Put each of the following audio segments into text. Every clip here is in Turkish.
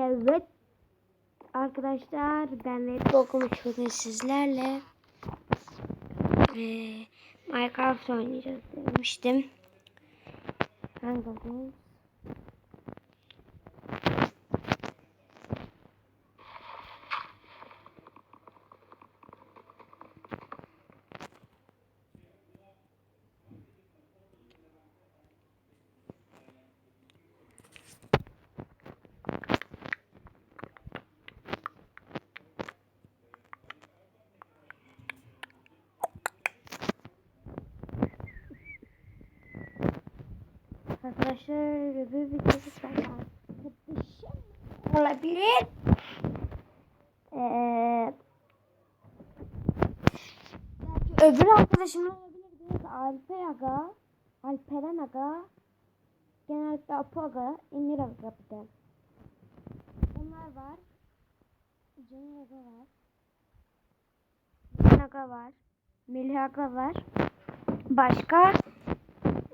Evet. Arkadaşlar ben Red okumuş bugün sizlerle. Ee, Minecraft oynayacağız demiştim. Hangi Arkadaşlar bir videosu var. olabilir. Ee, öbür arkadaşım olabilir. Alper Aga, Alperen Aga, genellikle Apo Aga, Emir Aga bir de. Onlar var. Cemil Aga var. Can Aga var. Melih Aga var. Başka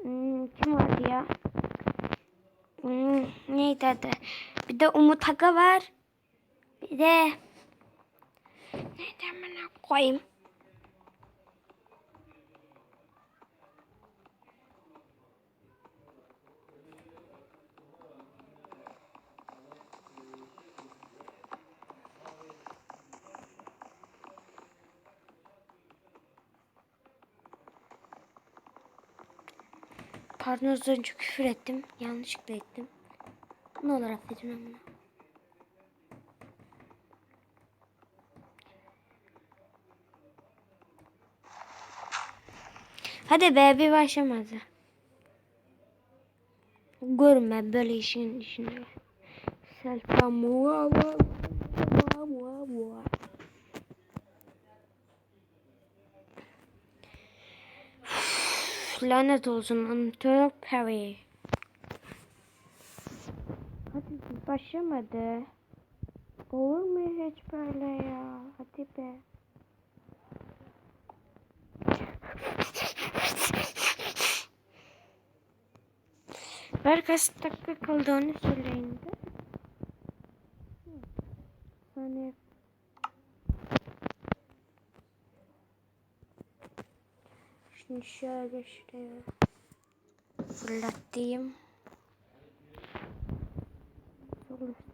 Hmm, kim vardı ya? Neydi adı? Bir de Umut Aga var. Bir de neydi bana koyayım? Pardon az önce küfür ettim. Yanlışlıkla ettim. Ne olur affedin ama. Hadi be bir başlamadı. Görme böyle işin işini. Selpa mua mua mua mua. Lanet olsun Antonio Perry. Başlamadı. Olur mu hiç böyle ya? Hadi be. Ver kaç dakika kaldı onu söyleyin de. Saniye. Şimdi şöyle şuraya fırlatayım. Görüşürüz.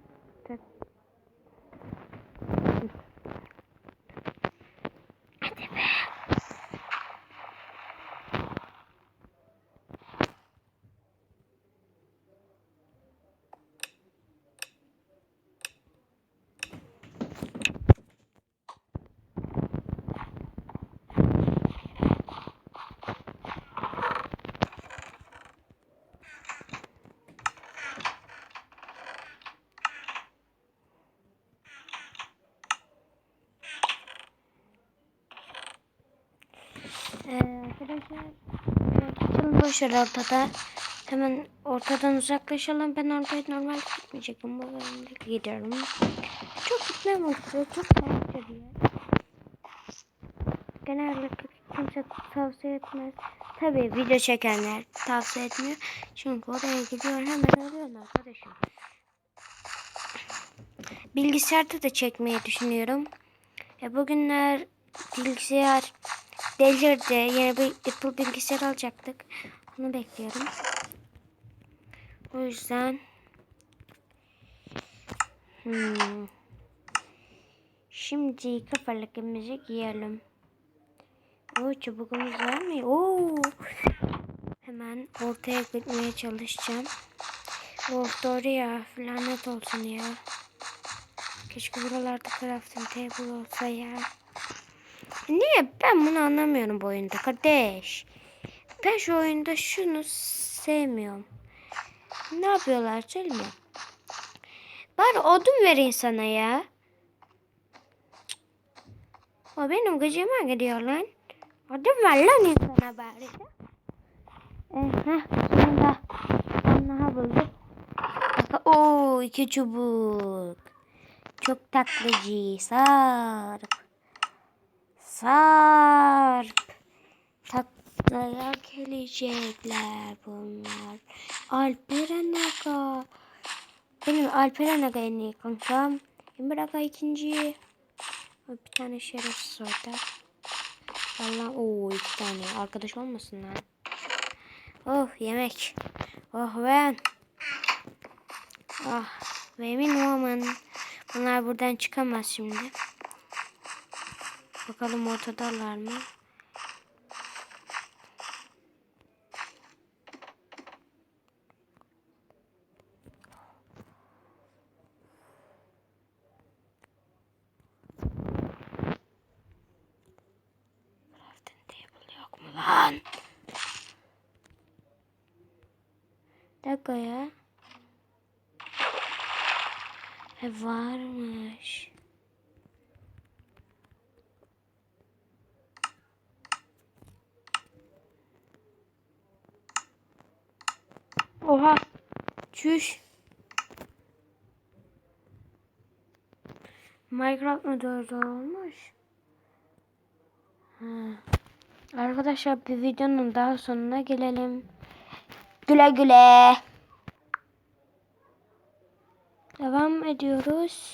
Ee, arkadaşlar Açalım boşver ortada. Hemen ortadan uzaklaşalım. Ben ortaya normal gitmeyecektim. Bu bölümde gidiyorum. Çok gitmem istiyor. Çok bir yer. Genellikle kimse tavsiye etmez. Tabii video çekenler tavsiye etmiyor. Çünkü oraya gidiyor hemen ölüyorlar arkadaşım. Bilgisayarda da çekmeyi düşünüyorum. E bugünler bilgisayar delirdi. Yeni bir Apple bilgisayar alacaktık. Onu bekliyorum. O yüzden hmm. Şimdi kafalıkımızı giyelim. O çubuğumuz var mı? Oo. Hemen ortaya gitmeye çalışacağım. Of doğru ya. Lanet olsun ya. Keşke buralarda crafting table olsa ya. Niye? Ben bunu anlamıyorum bu oyunda kardeş. Ben şu oyunda şunu sevmiyorum. Ne yapıyorlar söyleme. Bari odun verin sana ya. O benim gıcıma gidiyor lan. Odun ver lan insana bari. Heh, sonunda Allah'a bulduk. Oo, iki çubuk. Çok tatlıcı. Sarp. Sarp. Taklaya gelecekler bunlar. Alperen Aga. Benim Alperen Aga en iyi kankam. Emir Aga ikinci. Bir tane şerefsiz orada. Allah o iki tane arkadaş olmasınlar. Oh yemek. Oh ben. Ah benim woman. Bunlar buradan çıkamaz şimdi. Bakalım ortadalar mı? Lan? Dakika ya. E varmış. Oha. Çüş. Minecraft mı doğru olmuş? Ha. Arkadaşlar bir videonun daha sonuna gelelim. Güle güle. Devam ediyoruz.